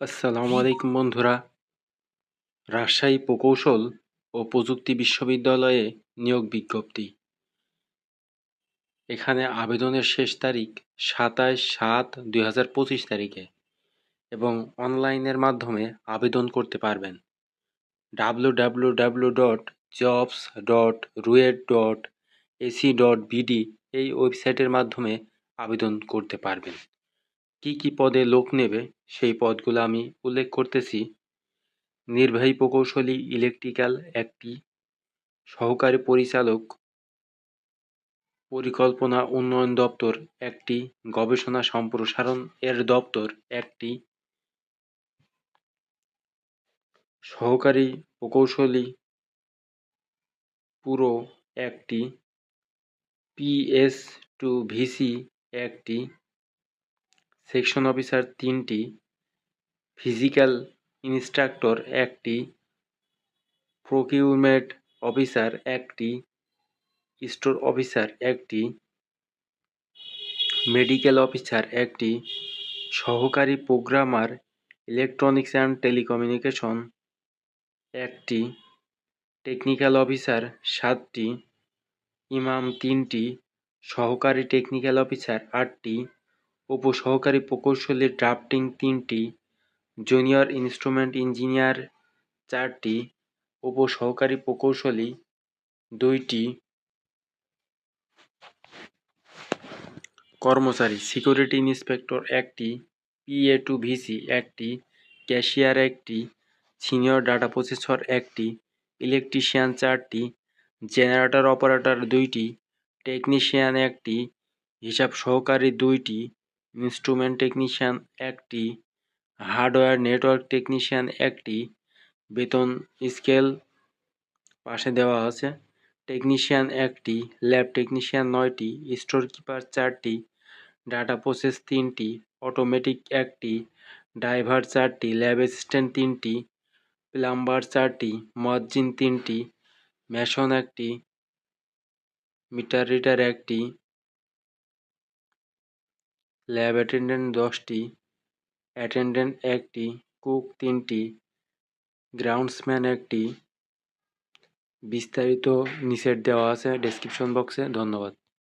আসসালামু আলাইকুম, বন্ধুরা। রাজশাহী প্রকৌশল ও প্রযুক্তি বিশ্ববিদ্যালয়ে নিয়োগ বিজ্ঞপ্তি। এখানে আবেদনের শেষ তারিখ সাতাশ সাত দুই হাজার পঁচিশ তারিখে এবং অনলাইনের মাধ্যমে আবেদন করতে পারবেন। W W W dot jobs dot RUET dot AC dot BD এই ওয়েবসাইটের মাধ্যমে আবেদন করতে পারবেন। কি কি পদে লোক নেবে সেই পদগুলো আমি উল্লেখ করতেছি। নির্বাহী প্রকৌশলী, ইলেকট্রিক্যাল একটি, সহকারী পরিচালক, পরিকল্পনা উন্নয়ন দপ্তর একটি, গবেষণা সম্প্রসারণ এর দপ্তর একটি, সহকারী প্রকৌশলী পুরো একটি পিএস টু ভিসি একটি সেকশন অফিসার তিনটি, ফিজিক্যাল ইনস্ট্রাক্টর একটি প্রকিউরমেন্ট অফিসার একটি, স্টোর অফিসার একটি, মেডিকেল অফিসার একটি, সহকারী প্রোগ্রামার, ইলেকট্রনিক্স অ্যান্ড টেলিকমিউনিকেশন একটি, টেকনিক্যাল অফিসার সাতটি, ইমাম তিনটি, সহকারী টেকনিক্যাল অফিসার আটটি উপসহকারী প্রকৌশলী ড্রাফটিং তিনটি, জুনিয়র ইনস্ট্রুমেন্ট ইঞ্জিনিয়ার চারটি, উপসহকারী প্রকৌশলী দুইটি। কর্মচারী, সিকিউরিটি ইন্সপেক্টর একটি, পিএ টু ভিসি একটি, ক্যাশিয়ার একটি, সিনিয়র ডাটা প্রসেসর একটি, ইলেকট্রিশিয়ান চারটি, জেনারেটর অপারেটর দুইটি, টেকনিশিয়ান একটি, হিসাব সহকারী দুইটি ইনস্ট্রুমেন্ট টেকনিশিয়ান একটি হার্ডওয়্যার নেটওয়ার্ক টেকনিশিয়ান একটি বেতন স্কেল পাশে দেওয়া আছে। টেকনিশিয়ান একটি ল্যাব টেকনিশিয়ান নয়টি স্টোর কিপার চারটি ডাটা প্রসেস তিনটি অটোমেটিক একটি ড্রাইভার চারটি ল্যাব অ্যাসিস্ট্যান্ট তিনটি প্লাম্বার চারটি মজ্জিন তিনটি মেশন একটি মিটার রিডার একটি ল্যাব অ্যাটেন্ডেন্ট দশটি, অ্যাটেন্ডেন্ট একটি, কুক তিনটি, গ্রাউন্ডসম্যান একটি। বিস্তারিত নিষেধ দেওয়া আছে ডেসক্রিপশন বক্সে ধন্যবাদ।